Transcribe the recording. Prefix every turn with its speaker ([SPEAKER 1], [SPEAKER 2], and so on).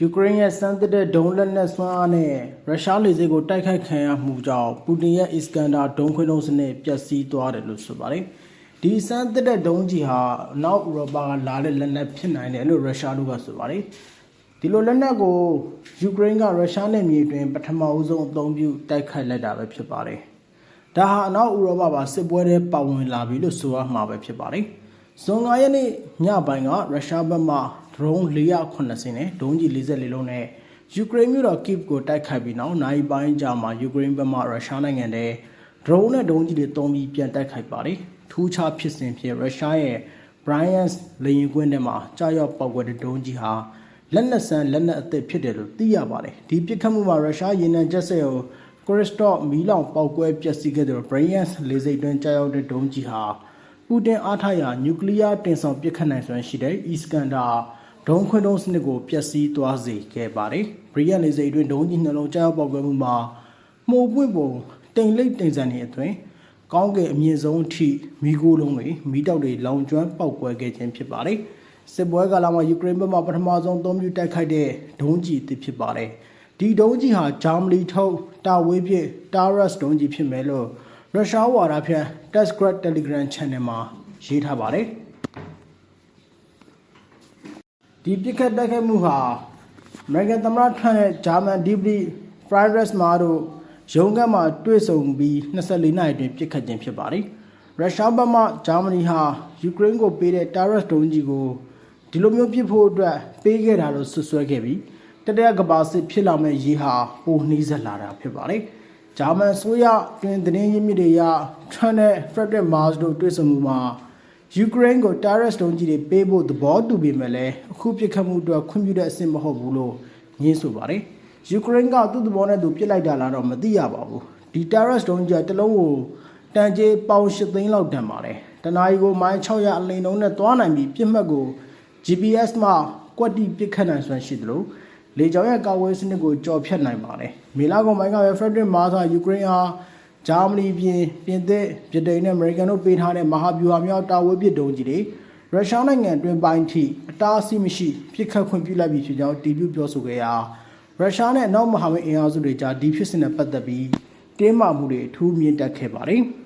[SPEAKER 1] ယူကရိန်းရဲ့စမ်းသစ်တဲ့ဒုံးလက်နက်စွမ်းအားနဲ့ရုရှားလေဆိပ်ကိုတိုက်ခိုက်ခံရမှုကြောင့်ပူတင်ရဲ့အစ္စကန်ဒါဒုံးခွင်းဒုံးစနစ်ပျက်စီးသွားတယ်လို့ဆိုပါတယ်။ဒီစမ်းသစ်တဲ့ဒုံးကြီးဟာအနောက်ဥရောပကလာတဲ့လက်နက်ဖြစ်နိုင်တယ်လို့ရုရှားတို့ကဆိုပါတယ်။ဒီလိုလက်နက်ကိုယူကရိန်းကရုရှားနဲ့မြေတွင်ပထမအဦးဆုံးအသုံးပြုတိုက်ခိုက်လိုက်တာပဲဖြစ်ပါတယ်။ဒါဟာအနောက်ဥရောပပါစစ်ပွဲတွေပါဝင်လာပြီလို့ဆိုရမှာပဲဖြစ်ပါတယ်။ ဇွန်9ရက်နေ့ညပိုင်းကရုရှားဘက်မှ drone 480နဲ့ဒုံးကြီး44လုံးနဲ့ယူကရိန်းမြို့တော် Kyiv ကိုတိုက်ခိုက်ပြီးနောက်နိုင်ပိုင်းကြာမှာယူကရိန်းဘက်မှရုရှားနိုင်ငံတဲ့ drone နဲ့ဒုံးကြီးတွေတုံးပြီးပြန်တိုက်ခိုက်ပါတယ်။ထူးခြားဖြစ်စဉ်ဖြစ်ရုရှားရဲ့ Bryansk လေယာဉ်ကွင်းထဲမှာကြာရောက်ပောက်ကွဲတဲ့ဒုံးကြီးဟာလက်နက်ဆန်းလက်နက်အသစ်ဖြစ်တယ်လို့သိရပါတယ်။ဒီပစ်ခတ်မှုမှာရုရှားရေနံကျက်စဲကို Kristov မီလောင်ပောက်ကွဲပျက်စီးခဲ့တဲ့ Bryansk လေဆိပ်တွင်းကြာရောက်တဲ့ဒုံးကြီးဟာ ပူတင်အားထားရာနျူကလ িয়ার တင်ဆောင်ပစ်ခတ်နိုင်စွမ်းရှိတဲ့ Iskander ဒုံးခွင်းဒုံးစနစ်ကိုပျက်စီးသွားစေခဲ့ပါတယ်။ဘရီယန်လေဆိပ်အတွင်းဒုံးကြီးနှလုံးကြောက်ပေါက်ကွဲမှုမှာမှုပွင့်ပုံတိမ်လိပ်တိမ်ဆန်နေအတွင်းကောင်းကင်အမြင့်ဆုံးအထိမိโกလုံးတွေမိတောက်တွေလောင်ကျွမ်းပေါက်ကွဲခဲ့ခြင်းဖြစ်ပါတယ်။စစ်ပွဲကာလမှာယူကရိန်းဘက်မှပထမဆုံးအသုံးပြုတိုက်ခိုက်တဲ့ဒုံးကြီးအသစ်ဖြစ်ပါတယ်။ဒီဒုံးကြီးဟာဂျာမနီထုတ်တာဝေးပြစ်တာရက်စ်ဒုံးကြီးဖြစ်မယ်လို့ ရုရှားဝါဒဖြန့် Tesgrat Telegram Channel မှာရေးထားပါတယ်။ဒီပြစ်ခတ်တိုက်ခိုက်မှုဟာအမေရိကန်သမ္မတထရန့်ရဲ့ဂျာမန်ဒီပလီဖရိုင်ရက်စ်မာတို့ရုံးခန်းမှာတွေ့ဆုံပြီး24နာရီအတွင်းပြစ်ခတ်ခြင်းဖြစ်ပါတယ်။ရုရှားဘက်မှဂျာမနီဟာယူကရိန်းကိုပေးတဲ့တာရက်စ်ဒုံးကြီးကိုဒီလိုမျိုးပြစ်ဖို့အတွက်ပေးခဲ့တာလို့ဆွဆွဲခဲ့ပြီးတတရကဘာစစ်ဖြစ်လာမဲ့ရေးဟာပိုနှီးစက်လာတာဖြစ်ပါတယ်။ ဂျာမန်ဆိုရတွင်သတင်းရင်းမြစ်တွေရထရန့်နဲ့ဖရက်ဒရစ်မားစ်တို့တွေ့ဆုံမှုမှာယူကရိန်းကိုတာရက်စ်ဒုံးကြီးတွေပေးဖို့သဘောတူပေမဲ့လည်းအခုပြစ်ခတ်မှုအတွက်ခွင့်ပြုတဲ့အဆင့်မဟုတ်ဘူးလို့ညင်းဆိုပါတယ်။ယူကရိန်းကသူ့သဘောနဲ့သူပြစ်လိုက်တာလားတော့မသိရပါဘူး။ဒီတာရက်စ်ဒုံးကြီးကတစ်လုံးကိုတန်ကြေးပေါင်၈သိန်းလောက်တန်ပါတယ်။တနာရီကိုမိုင်600အလိန်လုံးနဲ့သွားနိုင်ပြီးပြစ်မှတ်ကို GPS မှကွက်တီပြစ်ခတ်နိုင်စွမ်းရှိတယ်လို့ လေကြောင်းရဲ့ကာဝေးစနစ်ကိုကြော်ဖြတ်နိုင်ပါတယ်။မေလာကောင်ပိုင်းကပဲဖရက်ဒရစ်မားသာယူကရိန်းအားဂျာမနီပြင်ပြင်သစ်ဗြိတိန်နဲ့အမေရိကန်တို့ပေးထားတဲ့မဟာဗျူဟာမြောက်တာဝေးပစ်ဒုံးကြီးတွေရုရှားနိုင်ငံအတွင်းပိုင်းထိအတားအဆီးမရှိပြစ်ခတ်ခွင့်ပြုလိုက်ပြီဖြစ်ကြောင်းတီးပြပြောဆိုခဲ့ရာရုရှားနဲ့အနောက်မဟာမိတ်အင်အားစုတွေကြားဒီဖြစ်စဉ်နဲ့ပတ်သက်ပြီးတင်းမာမှုတွေအထူးမြင့်တက်ခဲ့ပါတယ်။